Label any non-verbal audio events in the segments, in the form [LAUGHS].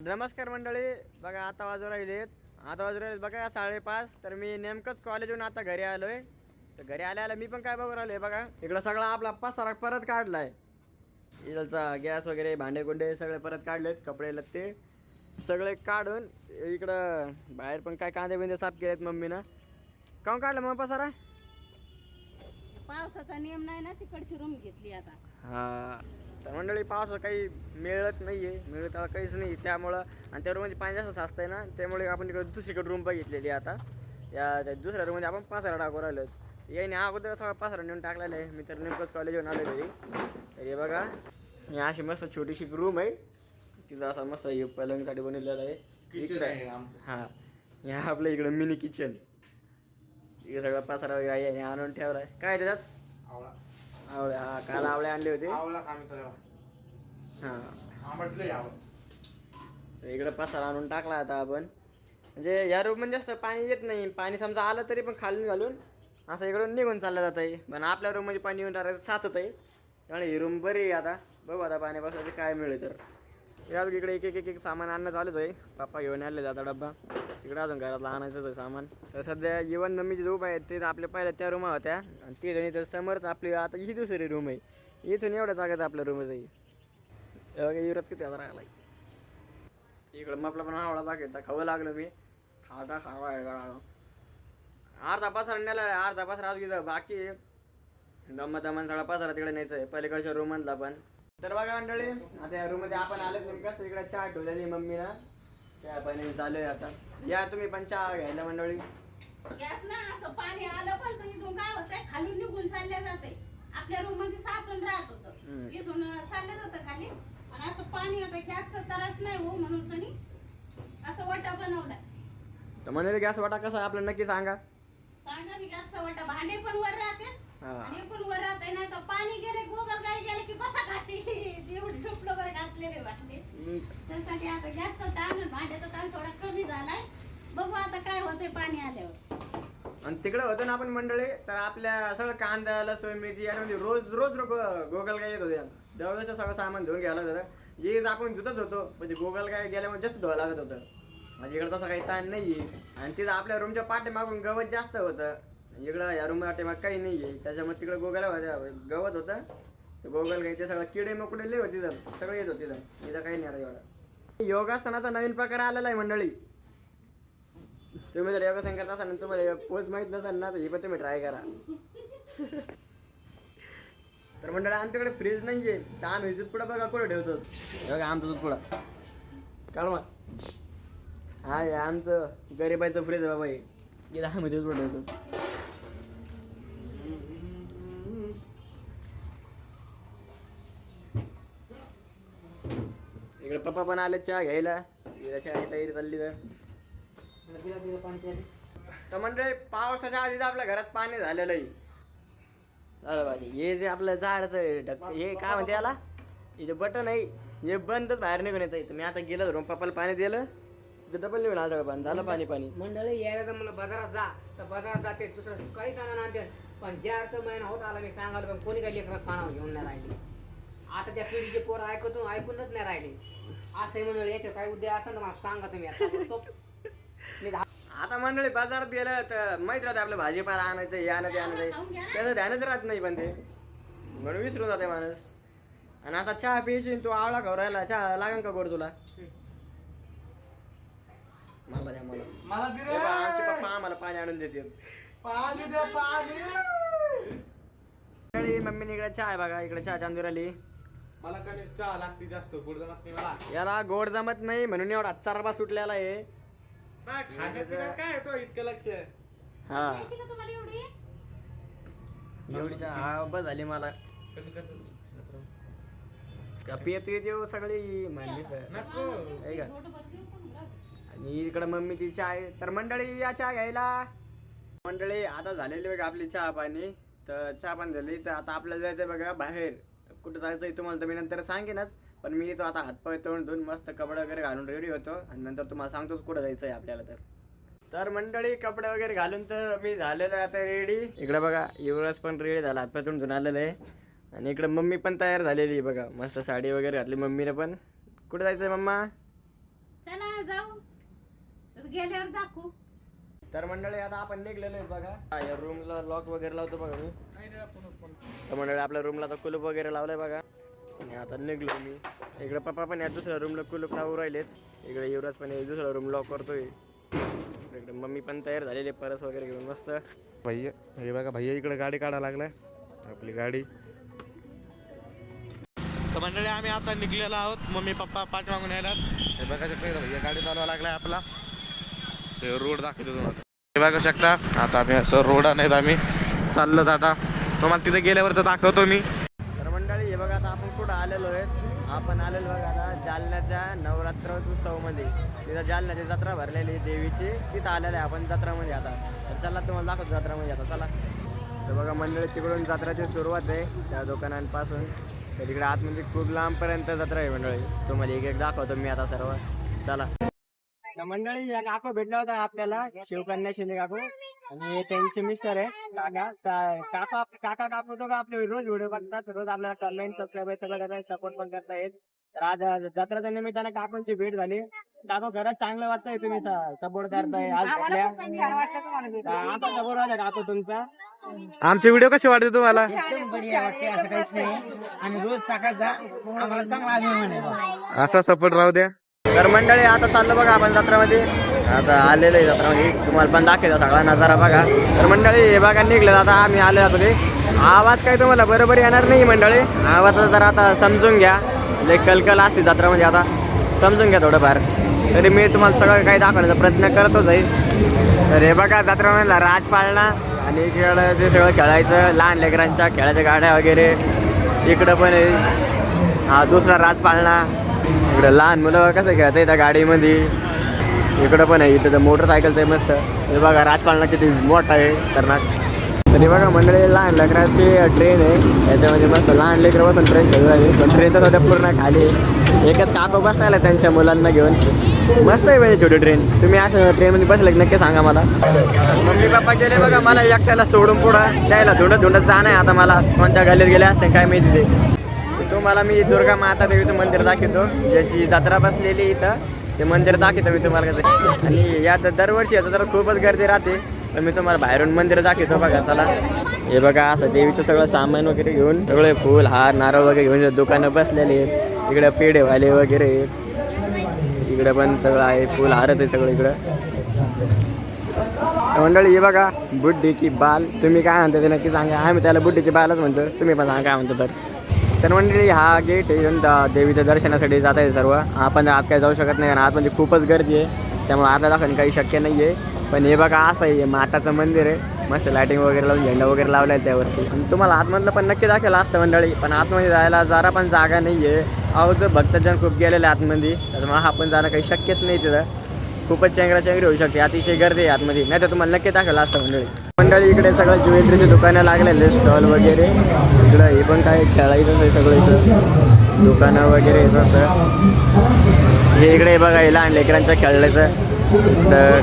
नमस्कार मंडळी बघा आता वाजू राहिलेत. आता वाजू राहिले बघा साडेपाच. तर मी नेमकंच कॉलेजहून आता घरी आलोय. तर घरी आल्या आल्या मी पण काय बघू राहिलोय बघा. इकडं सगळा आपला पसारा परत काढलाय. इकडचा गॅस वगैरे भांडे कुंडे सगळे परत काढलेत कपडे लत्ते सगळे काढून इकडं बाहेर पण काय कांदे बिंदे साफ केलेत मम्मीनं. काऊन काढलं मग पसारा? पावसाचा नियम नाही ना तिकडची रूम घेतली आता. हा. तर मंडळी पावसा काही मिळत नाहीये मिळत आता काहीच नाही त्यामुळं आणि त्या रूममध्ये पाणी जास्त असतंय ना त्यामुळे आपण तिकडे दुसरीकडे रूम बघितलेली आहे आता. या त्या दुसऱ्या रूममध्ये आपण पासारा टाकू राहिलो याने अगोदर सगळा पासारा नेऊन टाकलेला आहे. मी तर नेमकंच कॉलेज येऊन आलो घरी. तर हे बघा ही अशी मस्त छोटीशी रूम आहे. तिथं असा मस्त हे पलंगसाठी बनवलेला आहे. इकडं आहे. हा. हे आपलं इकडं मिनी किचन इकडे सगळं पासारा वगैरे आहे आणून ठेवलाय. काय आहे त्याच्यात? आवळा आवळ्या हा काल आवळे आणले होते. आवळा हा. इकडं पसारा आणून टाकला आता आपण. म्हणजे या रूममध्ये जास्त पाणी येत नाही. पाणी समजा आलं तरी पण खालून घालून असं इकडून निघून चाललं जात आहे पण आपल्या रूममध्ये पाणी येऊन टाकायचं साचत आहे त्यामुळे ही रूम बरी आहे आता. बघू आता पाणी बसायचं काय मिळेल तर. यात इकडे एक एक एक एक सामान आणणं चालूच आहे. पप्पा घेऊन आले जाता डब्बा. तिकडे अजून घरातला आणायचंच आहे सामान. तर सध्या जीवन नमीची रूम आहे ते आपल्या पहिल्या त्या रूम होत्या. आणि ती जणी तर समोरच आपली आता ही दुसरी रूम आहे. इथून एवढ्या जागेत आपल्या रूमच आहे. इवरत किती आता राहिला इकडं मग आपला पण आवडा बाकी खावं लागलं मी. खाता खावा अर्धा पसारा नेला अर्धा पसारा आज बाकी दम दमन सगळा पसारा तिकडे न्यायचा आहे. पलीकडच्या रूम मधला पण. तर बघा मंडळी आता या रूममध्ये आपण आलो नेमकं. इकडे चहा ठेवलेली मम्मीनं. चहा पाणी चालू आहे आता. या तुम्ही पण चहा घ्यायला मंडळी. गॅस ना असं पाणी आलं पण तर इथून काय होतंय? खालून निघून चालले जाते आपल्या रूममध्ये सासून राहत. होतं. इथून चालले जातं खाली. आणि असं पाणी येतं गॅसचं तरच नाही हो म्हणून सनी. असं वाटा बनवलाय तर मंडळी गॅस वाटा कसा आहे? आपलं नक्की सांगा. सांगा मी गॅसचा वाटा. भांडे पण वर राहते. आणि पण वर राहते नाही तर पाणी गेले गोबर काय गेले की बसा घाशी. [LAUGHS] एवढी टोपलं बरं घासलेले वाटते. हम्म. त्यासाठी आता गॅसचा ताण आणि भांड्याचा ताण थोडा कमी झालाय. बघू आता काय होतंय पाणी आल्यावर. आणि तिकडे होतं ना आपण मंडळी तर आपल्या सगळं कांदा लसूण मिरची यामध्ये रोज रोज गो- गोगल काय येत होते. जवळचं सगळं सामान धुवून घ्यायला होतं. जे आपण धुतच होतो म्हणजे गोगल काय गेल्यामुळे जास्त धुवा लागत होतं. म्हणजे इकडं तसं काही ताण नाही आणि तिथं आपल्या रूमच्या पाठीमागून गवत जास्त होतं. इकडं या रूम मग काही नाही आहे त्याच्यामुळे तिकडं गोगल गवत होतं. तर गोगल काही ते सगळं किडे मकुडे लय होते तर सगळं येत होते तर इथं काही नाही आता एवढं. योगासनाचा नवीन प्रकार आलेला आहे मंडळी. तुम्ही जर योगासन करत असाल ना तुम्हाला पोच माहीत नसाल ना तर हे पण तुम्ही ट्राय करा. [LAUGHS] तर मंडळी आमच्याकडे फ्रीज नाहीये. तर आम्ही दूध पुढं बघा कुठं ठेवतो. बघा आमचं दूध पुढं काढ मग. हा आमचं गरीबाचं फ्रीज आहे बाबा हे. आम्ही दूध पुढं ठेवतो. इकडे पप्पा पण आले चहा घ्यायला. तिला चहा तयारी चालली तर. तर म्हणजे पावसाच्या आधीच आपल्या घरात पाणी झालेलं आहे. झालं भाजी. हे जे आपलं झाडाचं ढक हे काय म्हणते याला? हे जे बटन आहे हे बंदच बाहेर निघून येत आहे मी आता गेलो धरून पप्पाला पाणी दिलं. तर डबल निघून आलं पण पाणी. झालं पाणी पाणी. मंडळी यायला तर मला बाजारात जा. तर बाजारात जाते दुसरं काही सांगा आणते. पण ज्या अर्थ महिना होत आला मी सांगायला पण कोणी काही लेकरात कानावर घेऊन नाही राहिली. आता त्या पिढीचे पोरं ऐकतून ऐकूनच नाही राहिले. असं मंडळी याच्यात काय उद्या असं ना मला सांगा तुम्ही आता. तो मी दहा- आता मंडळी बाजारात गेलं तर माहीत राहते आपलं भाजीपाला आणायचं हे आणायचं ते आणायचं. त्याचं ध्यानच राहत नाही पण ते. म्हणून विसरून जाते माणूस. आणि आता चहा प्यायची आणि तू आवळा खाऊ राहिला चहा लागेल का गोड तुला? मला द्या मला. मला दे हे बघ, आमचे. पप्पा आम्हाला पाणी आणून देते. पाणी दे पाणी. मम्मीने इकडे चहा आहे बघा इकडे चहा चांदूर आली. मला कधी चहा लागते जास्त गोड जमत नाही मला. याला गोड जमत नाही म्हणून एवढा चरबा सुटलेला आहे. नाही, खाण्यापिण्यात काय इतकं लक्ष हा. द्यायची का तुम्हाला एवढी? एवढी चहा बस झाली मला. कधी करतो? का पियत येते सगळी म्हणली सर. नको. आहे का? घोटभर देऊ का? मग? आणि इकडे मम्मीची चहा आहे. तर मंडळी या चहा घ्यायला. मंडळी आता झालेली बघा आपली चहा पाणी. तर चहा पाणी झाली तर आता आपल्याला जायचं बघा बाहेर. कुठं जायचं आहे तुम्हाला तर मी नंतर सांगेनच. पण मी तो आता हातपाय तोंड धुवून मस्त कपडे वगैरे घालून रेडी होतो. आणि नंतर तुम्हाला सांगतोच कुठं जायचं आहे आपल्याला तर. तर मंडळी कपडे वगैरे घालून तर मी झालेलो आहे आता रेडी इकडे बघा युवराज पण रेडी झाला. हातपाय तोंड धुवून आलेलं आहे. आणि इकडे मम्मी पण तयार झालेली आहे बघा. मस्त साडी वगैरे घातली मम्मीने पण. कुठं जायचं आहे मम्मा? चला जाऊ. गेल्यावर दाखवू. तर मंडळी आता आपण निघलेलो आहे बघा. या रूमला लॉक वगैरे लावतो बघा मी. तर मंडळी आपल्या रूमला आता कुलूप वगैरे लावलंय बघा. आणि आता निघलो मी. इकडे पप्पा पण या दुसऱ्या रूमला कुलूप लावून राहिलेच इकडे युवराज पण दुसरा रूम लॉक करतोय. इकडे मम्मी पण तयार झालेली आहे परस वगैरे घेऊन मस्त. भैया हे बघा भैया इकडे गाडी काढा लागलाय. आपली गाडी. तर मंडळी आम्ही आता निघलेलो आहोत. मम्मी पप्पा पाठीमागून यायला हे बघा भैया गाडी चालवा लागलाय आपला. हे रोड दाखवतो तुम्हाला. हे बघू शकता. आता आम्ही असं रोड नाहीत आम्ही. चाललो आता. तुम्हाला तिथे गेल्यावर तर दाखवतो मी. तर मंडळी हे बघा आता आपण कुठं आलेलो आहे आपण आलेलो बघा आता जालन्याच्या नवरात्र उत्सवमध्ये. तिथं जालन्याची जत्रा भरलेली आहे देवीची. तिथं आलेलं आहे आपण जत्रामध्ये आता. तर चला तुम्हाला दाखवतो जत्रामध्ये आता. चला. तर बघा मंडळी तिकडून जत्राची सुरुवात आहे त्या दुकानांपासून. तर तिकडे आतमध्ये खूप लांबपर्यंत जत्रा आहे मंडळी. तुम्हाला एक एक दाखवतो मी आता सर्व. चला. तर मंडळी या काकू भेटला होता आपल्याला शिवकन्या शिंदे काकू. आणि त्यांचे मिस्टर आहे काका. का- काका काका काकू तो का आपले रोज व्हिडिओ बघतात रोज आपल्याला कमेंट सबस्क्राईब सगळं करतात सपोर्ट पण करतायत. तर आज जत्राच्या निमित्तानं काकूंची भेट झाली. काकू खरंच चांगलं वाटतंय तुम्ही सपोर्ट करताय. आज तर आता सपोर्ट वाटत काकू तुमचा. आमचे व्हिडिओ कसे वाटते तुम्हाला? एकदम बढिया वाटते असं काहीच नाही. आणि रोज टाकायचा आम्हाला चांगला अभिमान आहे. बा. असा सपोर्ट राहू द्या. तर मंडळी आता चाललो बघा आपण जत्रामध्ये. आता आलेलो आहे जत्रामध्ये. तुम्हाला पण दाखवतो सगळा नजारा बघा. तर मंडळी हे बघा निघलं आता आम्ही आलो जातो ते आवाज काय तुम्हाला बरोबर येणार नाही मंडळी. आवाज जरा आता समजून घ्या. जे कलकल असते जत्रामध्ये आता. समजून घ्या थोडंफार. तरी मी तुम्हाला सगळं काही दाखवण्याचा प्रयत्न करतोच आहे. तर हे बघा जत्रामधला राज पाळणा आणि इकडं जे सगळं खेळायचं लहान लेकरांच्या खेळायच्या गाड्या वगैरे. इकडं पण आहे. हा दुसरा राज पाळणा. इकडं लहान मुलं कसं खेळत त्या गाडीमध्ये. इकडं पण आहे इथं मोटरसायकलचं आहे मस्त. हे बघा राजपालना किती मोठा आहे खतरनाक. तरी बघा मंडळी लहान लेकराची ट्रेन आहे. याच्यामध्ये मस्त लहान लेकरं बसून ट्रेन खेळत आहे पण ट्रेन तर सध्या पूर्ण खाली एकच काको बसायला त्यांच्या मुलांना घेऊन. मस्त आहे म्हणजे छोटी ट्रेन तुम्ही असं ट्रेनमध्ये बसले की नक्की सांगा मला. मम्मी पप्पा गेले बघा मला एकट्याला सोडून पुढं. द्यायला धुंडत धुंडत जाणं आहे आता मला. कोणत्या गल्लीत गेले असते काय माहिती ते. तुम्हाला मी दुर्गा माता देवीचं मंदिर दाखवतो. ज्याची जत्रा बसलेली इथं. ते मंदिर दाखवतो मी तुम्हाला कसं आणि यात दरवर्षी याचं तर खूपच गर्दी राहते. पण मी तुम्हाला बाहेरून मंदिर दाखवतो बघा चला. हे बघा असं देवीचं सगळं सामान वगैरे घेऊन सगळे फूल हार नारळ वगैरे घेऊन दुकानं बसलेले आहेत. इकडे पेढेवाले वगैरे इकडे पण सगळं आहे फुल हारच आहे सगळं इकडं. मंडळी हे बघा बुड्ढी की बाल. तुम्ही काय म्हणता ते नक्की सांगा. आम्ही त्याला बुड्ढीची बालच म्हणतो. तुम्ही पण सांगा काय म्हणतो तर. तर मंडळी हा गेट आहे. इथून देवीच्या दर्शनासाठी जात आहे सर्व. आपण आत काय जाऊ शकत नाही कारण आतमध्ये म्हणजे खूपच गर्दी आहे. त्यामुळे आता दाखवणं काही शक्य नाही आहे पण हे बघा असं आहे. माताचं मंदिर आहे. मस्त लायटिंग वगैरे लावून झेंडा वगैरे लावला आहे त्यावरती. आणि तुम्हाला आतमधलं पण नक्की दाखवलं असतं मंडळी. पण आतमध्ये जायला जरा पण जागा नाही आहे अहो भक्तजन खूप गेलेले आतमध्ये तर हा पण जाणं काही शक्यच नाही तिथं. खूपच चेंगरा चेंगरी होऊ शकते. अतिशय गर्दी आहे आतमध्ये. नाही तर तुम्हाला नक्की दाखवलं असतं मंडळी. मंडळी इकडे सगळं ज्वेलरीचे दुकानं लागलेले स्टॉल वगैरे. इकडं हे पण काय खेळायचं आहे सगळं इथं. दुकानं वगैरे येत असतं हे इकडे बघा हे लहान लेकरांचं खेळण्याचं तर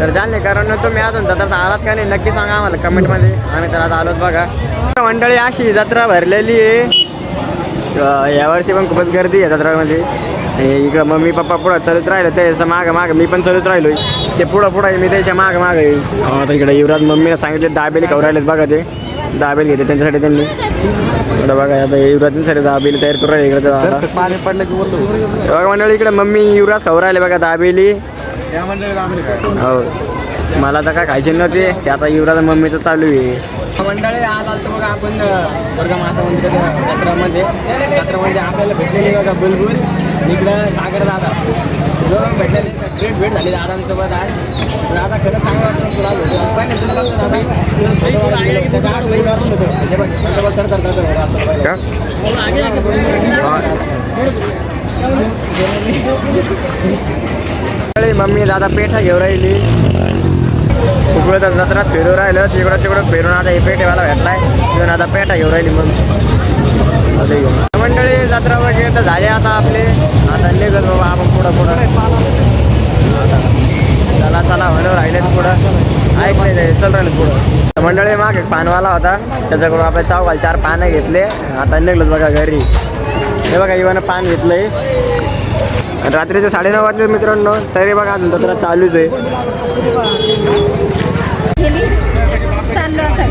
तर जाणले कारण तुम्ही अजून तर आलात का नाही नक्की सांगा आम्हाला कमेंटमध्ये. आम्ही तर आज आलोच बघा. मंडळी अशी जत्रा भरलेली आहे. यावर्षी पण खूपच गर्दी आहे जत्रामध्ये. इकडं मम्मी पप्पा पुढं चालत राहिलं त्याच्या मागं मागं मी पण चालत राहिलो ते पुढं पुढं आहे मी त्याच्या मागं मागं आहे. अं, आता इकडे युवराज मम्मीने सांगितले दाबेली खाऊ राहिलेत बघा ते. दाबेल घेते त्यांच्यासाठी त्यांनी. इकडं बघा आता युवराजसाठी दाबेली तयार करू राहिले इकडे. पाणी पडलं की बोलतो. बघा मंडळी इकडे मम्मी युवराज खाऊ राहिले बघा दाबेली. हो. मला तर काय खायचे नव्हते. ते आता युवराज मम्मीचं चालू आहे. मंडळी आज आलतो बघा आपण दुर्गा माता मंदिराच्या जत्रामध्ये. जत्रामध्ये आपल्याला भेटलेली बघा बुलबुल इकडं सागर दादा. जो भेटलेले ग्रेट भेट झाली दादांसोबत आज. आता खरंच चांगलं वाटतं तुला? दादा. हे. मम्मी दादा पेठा घेऊन राहिली. खूप वेळ तर जत्रात फिरू राहिलं तिकडं तिकडं फिरून आता हे मला भेटलाय. तिथून आता पेटा घेऊन राहिली मग. आता घेऊन. मंडळी जत्रा वगैरे तर झाले आता आपले. आता निघत बाबा आपण पुढं पुढं. चला चला म्हणून राहिले पुढं. ऐकले जाईल चल राहिले पुढं. मंडळी मागे एक पानवाला होता. त्याच्याकडून आपले चौघाल चार पानं घेतले. आता निघलोच बघा घरी. हे बघा इवानं पान घेतलंय. रात्रीचे साडेनऊ वाजले मित्रांनो तरी बघा अजून तर चालूच आहे. चाललो आता